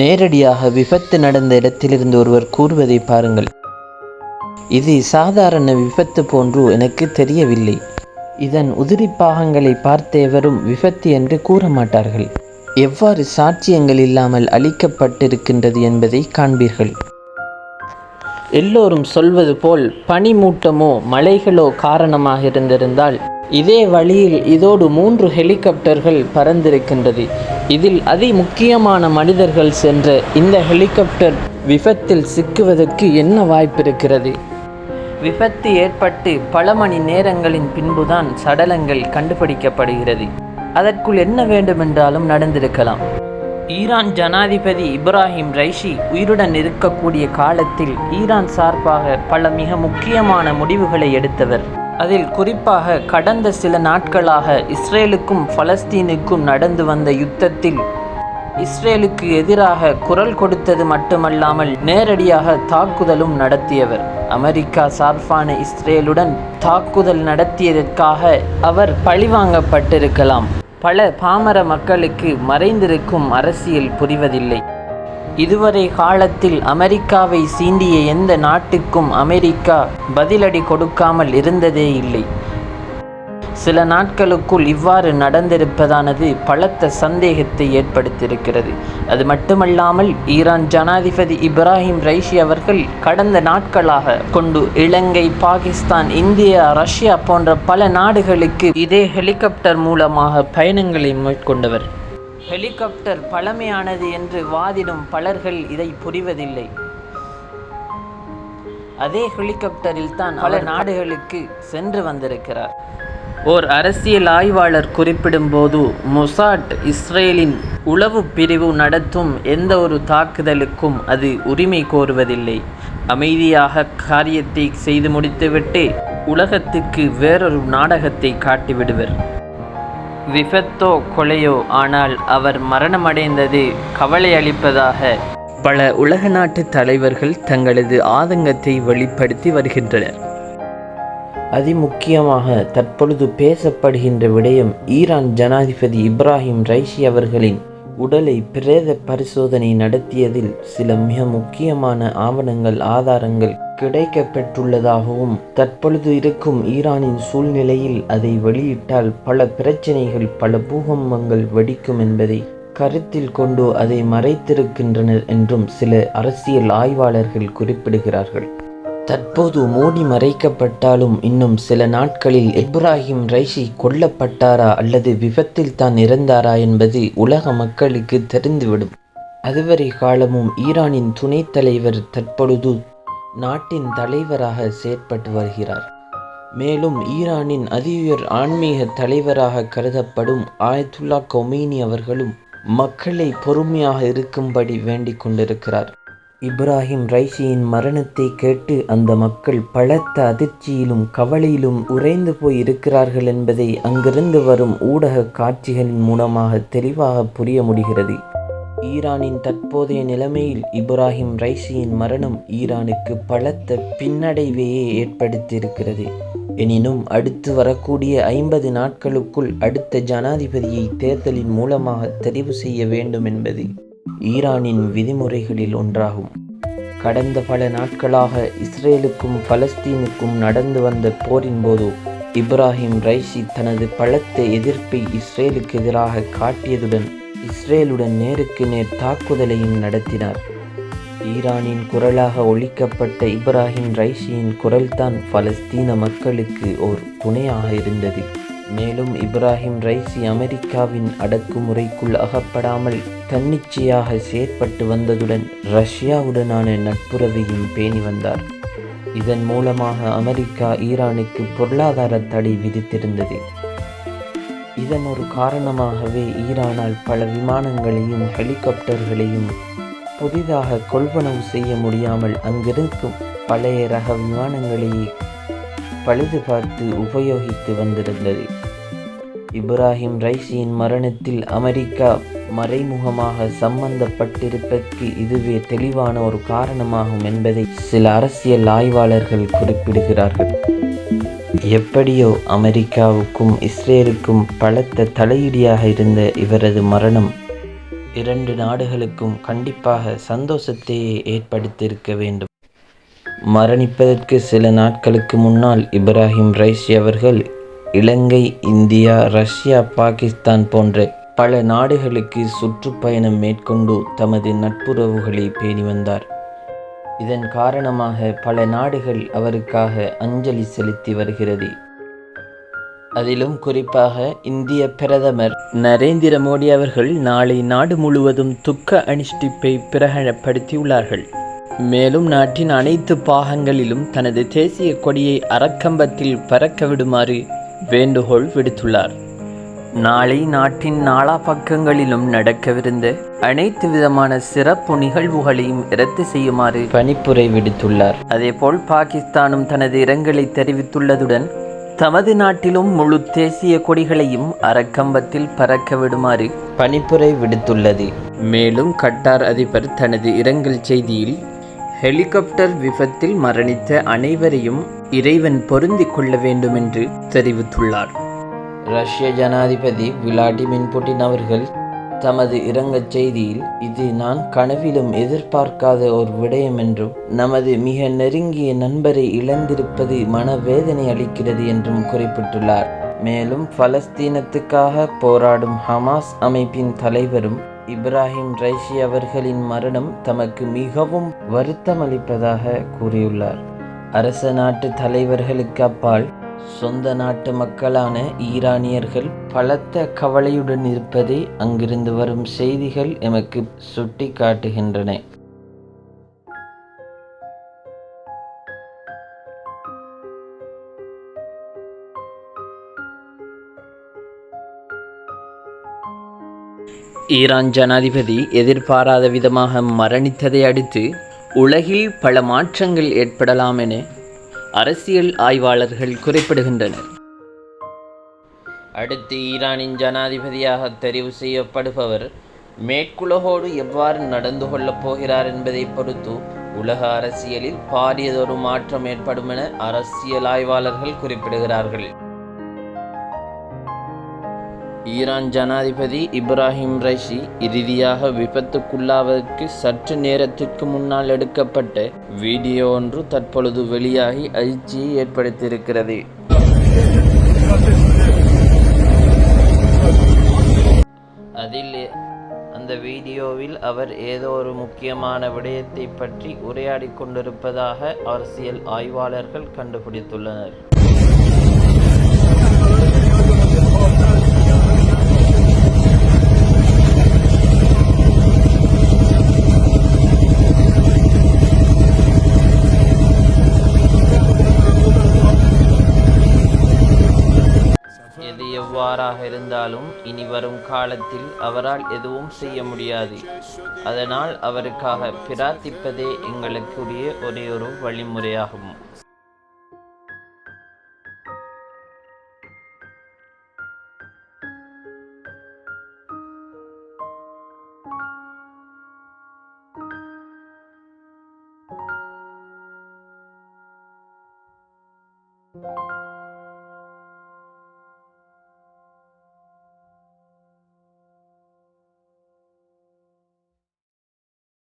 நேரடியாக விபத்து நடந்த இடத்திலிருந்து ஒருவர் கூறுவதை பாருங்கள். இது சாதாரண விபத்து போன்று எனக்கு தெரியவில்லை. இதன் உதிரி பாகங்களை பார்த்தேவரும் விபத்து என்று கூற மாட்டார்கள். எவ்வாறு சாட்சியங்கள் இல்லாமல் அளிக்கப்பட்டிருக்கின்றது என்பதை காண்பீர்கள். எல்லோரும் சொல்வது போல் பனிமூட்டமோ மலைகளோ காரணமாக இருந்திருந்தால் இதே வழியில் இதோடு மூன்று ஹெலிகாப்டர்கள் பறந்திருக்கின்றது. இதில் அதி முக்கியமான மனிதர்கள் சென்ற இந்த ஹெலிகாப்டர் விபத்தில் சிக்குவதற்கு என்ன வாய்ப்பிருக்கிறது? விபத்து ஏற்பட்டு பல மணி நேரங்களின் பின்புதான் சடலங்கள் கண்டுபிடிக்கப்படுகிறது. அதற்குள் என்ன வேண்டுமென்றாலும் நடந்திருக்கலாம். ஈரான் ஜனாதிபதி இப்ராஹிம் ரைஷி உயிருடன் இருக்கக்கூடிய காலத்தில் ஈரான் சார்பாக பல மிக முக்கியமான முடிவுகளை எடுத்தவர். அதில் குறிப்பாக கடந்த சில நாட்களாக இஸ்ரேலுக்கும் பலஸ்தீனுக்கும் நடந்து வந்த யுத்தத்தில் இஸ்ரேலுக்கு எதிராக குரல் கொடுத்தது மட்டுமல்லாமல் நேரடியாக தாக்குதலும் நடத்தியவர். அமெரிக்கா சார்பான இஸ்ரேலுடன் தாக்குதல் நடத்தியதற்காக அவர் பழிவாங்கப்பட்டிருக்கலாம். பல பாமர மக்களுக்கு மறைந்திருக்கும் அரசியல் புரிவதில்லை. இதுவரை காலத்தில் அமெரிக்காவை சீண்டிய எந்த நாட்டுக்கும் அமெரிக்கா பதிலடி கொடுக்காமல் இருந்ததே இல்லை. சில நாட்களுக்குள் இவ்வாறு நடந்திருப்பதானது பலத்த சந்தேகத்தை ஏற்படுத்தியிருக்கிறது. அது மட்டுமல்லாமல் ஈரான் ஜனாதிபதி இப்ராஹிம் ரைஷி அவர்கள் கடந்த நாட்களாக கொண்டு இலங்கை பாகிஸ்தான் இந்தியா ரஷ்யா போன்ற பல நாடுகளுக்கு இதே ஹெலிகாப்டர் மூலமாக பயணங்களை மேற்கொண்டவர். ஹெலிகாப்டர் பழமையானது என்று வாதிடும் பலர்கள் இதை புரிவதில்லை. அதே ஹெலிகாப்டரில் தான் பல நாடுகளுக்கு சென்று வந்திருக்கிறார். ஓர் அரசியல் ஆய்வாளர் குறிப்பிடும்போது மொசாட் இஸ்ரேலின் உளவு பிரிவு நடத்தும் எந்த ஒரு தாக்குதலுக்கும் அது உரிமை கோருவதில்லை. அமைதியாக காரியத்தை செய்து முடித்துவிட்டு உலகத்துக்கு வேறொரு நாடகத்தை காட்டிவிடுவர். விபத்தோ கொலையோ ஆனால் அவர் மரணமடைந்தது கவலை அளிப்பதாக பல உலக நாட்டு தலைவர்கள் தங்களது ஆதங்கத்தை வெளிப்படுத்தி வருகின்றனர். அதிமுக்கியமாக தற்பொழுது பேசப்படுகின்ற விடயம் ஈரான் ஜனாதிபதி இப்ராஹிம் ரைஷி அவர்களின் உடலை பிரேத பரிசோதனை நடத்தியதில் சில மிக முக்கியமான ஆவணங்கள் ஆதாரங்கள் கிடைக்கப்பெற்றுள்ளதாகவும் தற்பொழுது இருக்கும் ஈரானின் சூழ்நிலையில் அதை வெளியிட்டால் பல பிரச்சனைகள் பல பூகம்பங்கள் வெடிக்கும் என்பதை கருத்தில் கொண்டு அதை மறைத்திருக்கின்றனர் என்றும் சில அரசியல் ஆய்வாளர்கள் குறிப்பிடுகிறார்கள். தற்போது மோடி மறைக்கப்பட்டாலும் இன்னும் சில நாட்களில் இப்ராஹிம் ரைஷி கொல்லப்பட்டாரா அல்லது விபத்தில் தான் இறந்தாரா என்பது உலக மக்களுக்கு தெரிந்துவிடும். அதுவரை காலமும் ஈரானின் துணைத் தலைவர் தற்பொழுது நாட்டின் தலைவராக செயற்பட்டு வருகிறார். மேலும் ஈரானின் அதியுயர் ஆன்மீக தலைவராக கருதப்படும் ஆயத்துல்லா கொமேனி அவர்களும் மக்களை பொறுமையாக இருக்கும்படி வேண்டிக் கொண்டிருக்கிறார். இப்ராஹிம் ரைஷியின் மரணத்தை கேட்டு அந்த மக்கள் பலத்த அதிர்ச்சியிலும் கவலையிலும் உறைந்து போய் இருக்கிறார்கள் என்பதை அங்கிருந்து வரும் ஊடக காட்சிகளின் மூலமாக தெளிவாக புரிய முடிகிறது. ஈரானின் தற்போதைய நிலைமையில் இப்ராஹிம் ரைஷியின் மரணம் ஈரானுக்கு பலத்த பின்னடைவையே ஏற்படுத்தியிருக்கிறது. எனினும் அடுத்து வரக்கூடிய ஐம்பது நாட்களுக்குள் அடுத்த ஜனாதிபதியை தேர்தலின் மூலமாக தெரிவு செய்ய வேண்டும் என்பது ஈரானின் விதிமுறைகளில் ஒன்றாகும். கடந்த பல நாட்களாக இஸ்ரேலுக்கும் பலஸ்தீனுக்கும் நடந்து வந்த போரின் போது இப்ராஹிம் ரைஷி தனது பலத்த எதிர்ப்பை இஸ்ரேலுக்கு எதிராக காட்டியதுடன் இஸ்ரேலுடன் நேருக்கு நேர் தாக்குதலையும் நடத்தினார். ஈரானின் குரலாக ஒழிக்கப்பட்ட இப்ராஹிம் ரைஷியின் குரல்தான் பலஸ்தீன மக்களுக்கு ஓர் துணையாக இருந்தது. மேலும் இப்ராஹிம் ரைசி அமெரிக்காவின் அடக்குமுறைக்குள் அகப்படாமல் தன்னிச்சையாக செயற்பட்டு வந்ததுடன் ரஷ்யாவுடனான நட்புறவையும் பேணி வந்தார். இதன் மூலமாக அமெரிக்கா ஈரானுக்கு பொருளாதார தடை விதித்திருந்தது. இதன் ஒரு காரணமாகவே ஈரானால் பல விமானங்களையும் ஹெலிகாப்டர்களையும் புதிதாக கொள்வனவு செய்ய முடியாமல் அங்கிருக்கும் பழைய ரக விமானங்களையே பழுது பார்த்து உபயோகித்து வந்திருந்தது. இப்ராஹிம் ரைசியின் மரணத்தில் அமெரிக்கா மறைமுகமாக சம்பந்தப்பட்டிருப்பதற்கு இதுவே தெளிவான ஒரு காரணமாகும் என்பதை சில அரசியல் ஆய்வாளர்கள் குறிப்பிடுகிறார்கள். எப்படியோ அமெரிக்காவுக்கும் இஸ்ரேலுக்கும் பலத்த தலையீடியாக இருந்த இவரது மரணம் இரண்டு நாடுகளுக்கும் கண்டிப்பாக சந்தோஷத்தையே ஏற்படுத்தியிருக்க வேண்டும். மரணிப்பதற்கு சில நாட்களுக்கு முன்னால் இப்ராஹிம் ரைசி அவர்கள் இலங்கை இந்தியா ரஷ்யா பாகிஸ்தான் போன்ற பல நாடுகளுக்கு சுற்றுப்பயணம் மேற்கொண்டு தமது நட்புறவுகளை பேணி வந்தார். இதன் காரணமாக பல நாடுகள் அவருக்காக அஞ்சலி செலுத்தி வருகிறது. அதிலும் குறிப்பாக இந்திய பிரதமர் நரேந்திர மோடி அவர்கள் நாளை நாடு முழுவதும் துக்க அனுஷ்டிப்பை பிரகடப்படுத்தியுள்ளார்கள் மேலும் நாட்டின் அனைத்து பாகங்களிலும் தனது தேசிய கொடியை அறக்கம்பத்தில் பறக்க விடுமாறு வேண்டுகோள் விடுத்துள்ளார். நாளை நாட்டின் நாலா பக்கங்களிலும் நடக்கவிருந்த அனைத்து விதமான சிறப்பு நிகழ்வுகளையும் ரத்து செய்யுமாறு பணிப்புரை விடுத்துள்ளார். அதேபோல் பாகிஸ்தானும் தனது இரங்கலை தெரிவித்துள்ளதுடன் தமது நாட்டிலும் முழு தேசிய கொடிகளையும் அறக்கம்பத்தில் பறக்க விடுமாறு பணிப்புரை விடுத்துள்ளது. மேலும் கட்டார் அதிபர் தனது இரங்கல் செய்தியில் ஹெலிகாப்டர் விபத்தில் மரணித்த அனைவரையும் இறைவன் பொருந்திக் கொள்ள வேண்டும் என்று தெரிவித்துள்ளார். ரஷ்ய ஜனாதிபதி விளாடிமின் புட்டின் அவர்கள் தமது இரங்கச் செய்தியில் இது நான் கனவிலும் எதிர்பார்க்காத ஒரு விடயம் என்றும் நமது மிக நெருங்கிய நண்பரை இழந்திருப்பது மனவேதனை அளிக்கிறது என்றும் குறிப்பிட்டுள்ளார். மேலும் பலஸ்தீனத்துக்காக போராடும் ஹமாஸ் அமைப்பின் தலைவரும் இப்ராஹிம் ரைஷி அவர்களின் மரணம் தமக்கு மிகவும் வருத்தமளிப்பதாக கூறியுள்ளார். அரச நாட்டு தலைவர்களுக்கு அப்பால் சொந்த நாட்டு மக்களான ஈரானியர்கள் பலத்த கவலையுடன் இருப்பதை அங்கிருந்து வரும் செய்திகள் எமக்கு சுட்டி காட்டுகின்றன ஈரான் ஜனாதிபதி எதிர்பாராத விதமாக மரணித்ததை அடுத்து உலகில் பல மாற்றங்கள் ஏற்படலாம் என அரசியல் ஆய்வாளர்கள் குறிப்பிடுகின்றனர். அடுத்து ஈரானின் ஜனாதிபதியாக தெரிவு செய்யப்படுபவர் மேற்குலகோடு எவ்வாறு நடந்து கொள்ளப் போகிறார் என்பதை பொறுத்து உலக அரசியலில் பாரியதொரு மாற்றம் ஏற்படும் என அரசியல் ஆய்வாளர்கள் குறிப்பிடுகிறார்கள். ஈரான் ஜனாதிபதி இப்ராஹிம் ரைஷி இறுதியாக விபத்துக்குள்ளாவதற்கு சற்று நேரத்திற்கு முன்னால் எடுக்கப்பட்ட வீடியோ ஒன்று தற்பொழுது வெளியாகி அதிர்ச்சியை ஏற்படுத்தியிருக்கிறது. அதில் அந்த வீடியோவில் அவர் ஏதோ ஒரு முக்கியமான விடயத்தை பற்றி உரையாடிக் கொண்டிருப்பதாக அரசியல் ஆய்வாளர்கள் கண்டுபிடித்துள்ளனர். இனி வரும் காலத்தில் அவரால் எதுவும் செய்ய முடியாது. அதனால் அவருக்காக பிரார்த்திப்பதே எங்களுக்குரிய ஒரே ஒரு வழிமுறையாகும்.